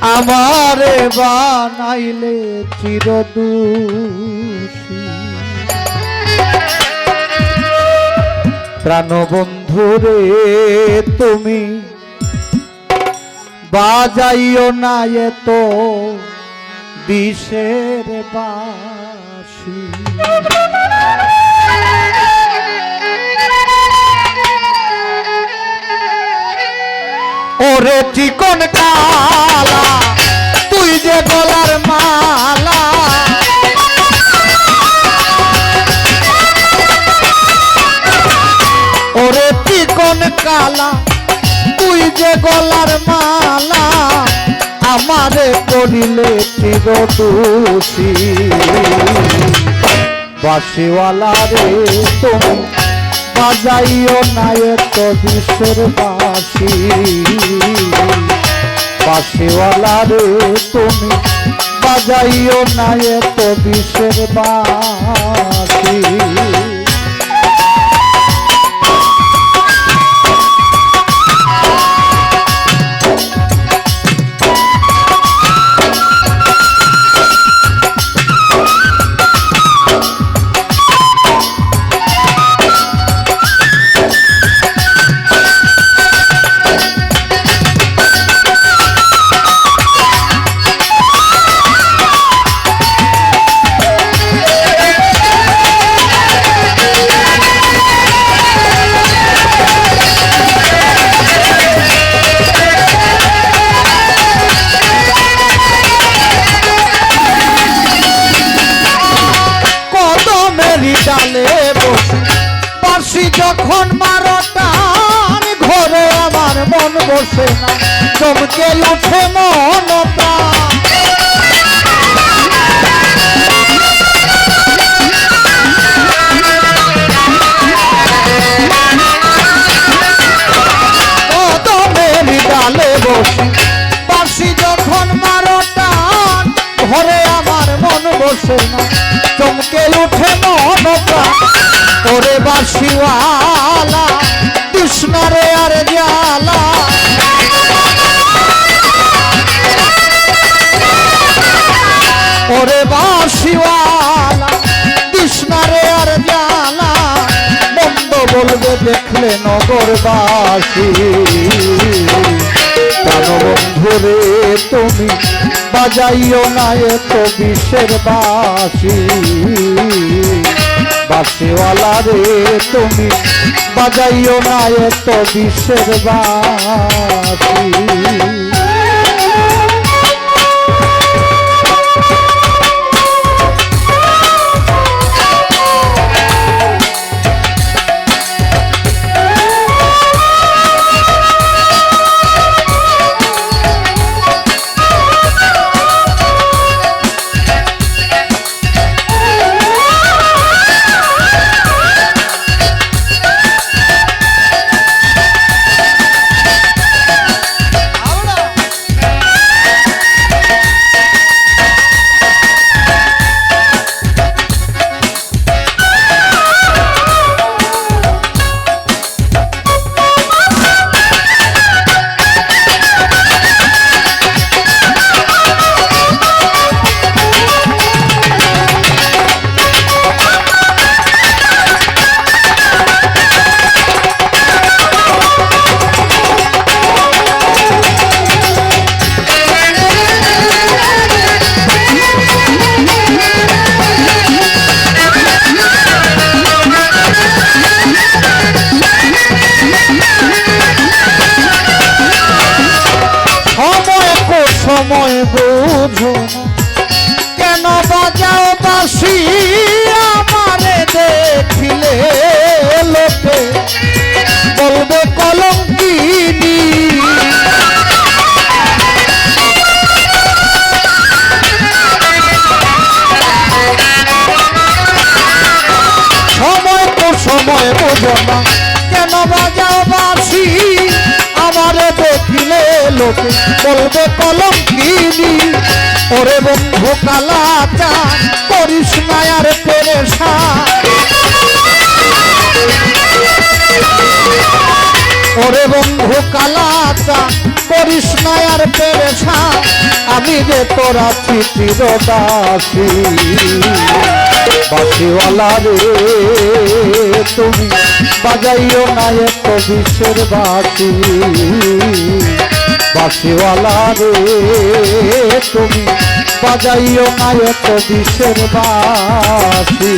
আমারে বানাইলে চিরদূষী। প্রাণবন্ধু রে তুমি বাজাইও না এত বিষের বাসী। ওরে চিকন কালা, তুই যে গলার মালা। ওরে চিকন কালা, তুই যে গলার মালা, আমারে করিলে চিরদুষী বাসিওয়ালা রে তুমি, বাজাইও না বিশ্বের বাসি বাসিওয়ালা রে তুমি বাজাইও না এত বিশ্বের বাসি ডালে বসে। যখন মারটান ঘরে আমার মন বসে না। চমকে উঠে মন প্রাণ। ডালে বসে। পাশি যখন মারটান ঘরে আমার মন বসে না। ওরে বাসিওয়ালা কৃষ্ণারে আর জালা ওরে বাসিওয়ালা কৃষ্ণারে আর জালা মন্দ বলবে, দেখলে নগরবাসী প্রাণবন্ধু রে তুমি, বাজাইও না এত বিশ্বের বাসি। বাসিওয়ালা রে তুমি বাজাইও না এত বিশ্বের বাসি কো সময় বোঝো। কেন বাজাও বাসি আমারে দেখিলে লোকে? বলবে কলঙ্কিনী। সময় তো সময় বোঝো না। কেন বাজাও বাসি আমারে দেখিলে লোকে? বলবে কলম কিনি ওরে বন্ধু কালা চা, করিস না আর পেরেশা ওরে বন্ধু কালাচা করিস না আর পেরেছা আমি যে তোরা চিঠির দাসী। বাসিওয়ালা রে, তুমি বাজাইও না এত বিশ্বের বাসি বাসিওয়ালা রে তুমি বাজাইও নায়ক বিশ্বের বাসি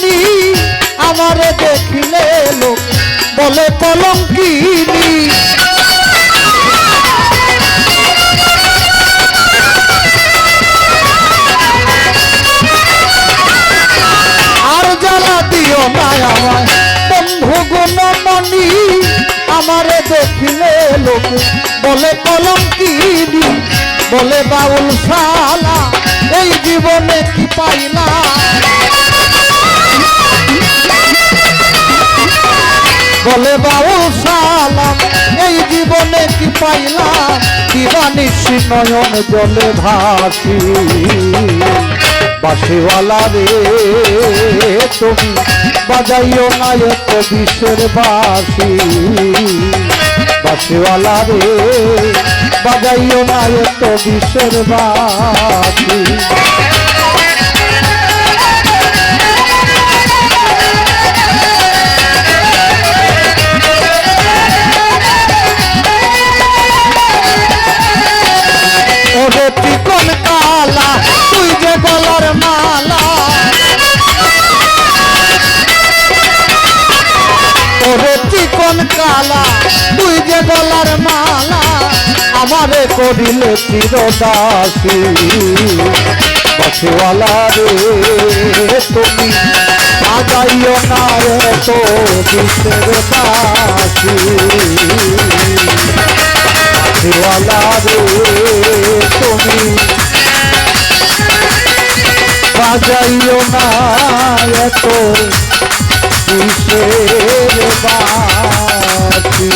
গুণমণি আমারে দেখিলে লোক বলে কলঙ্কিনী। আর জ্বালা দিও না আমার বন্ধু গুণমণি, আমারে দেখিলে লোক বলে কলঙ্কিনী। বলে বাউল শালা, এই জীবনে কি পাইলা বলে, বাউল সালাম, এই জীবনে কি পাইলাম? দিবানিসি নয়ন জলে ভাসি? বাসিওয়ালা রে, তুমি বাজাইও না এত বিশ্বের বাসি বাসিওয়ালা রে, বাজাইও না এত বিশ্বের বাসি ওরে চিকন কালা, তুই যে গলার মালা। ওরে চিকন কালা, তুই যে গলার মালা, আমারে করিলে চিরদাসী। বাসিওয়ালা রে, তুমি আগাইও না তো বিশ্বের বাসী দিওয়ালা রে তুমি বাজাইও না এত কিসের বাসি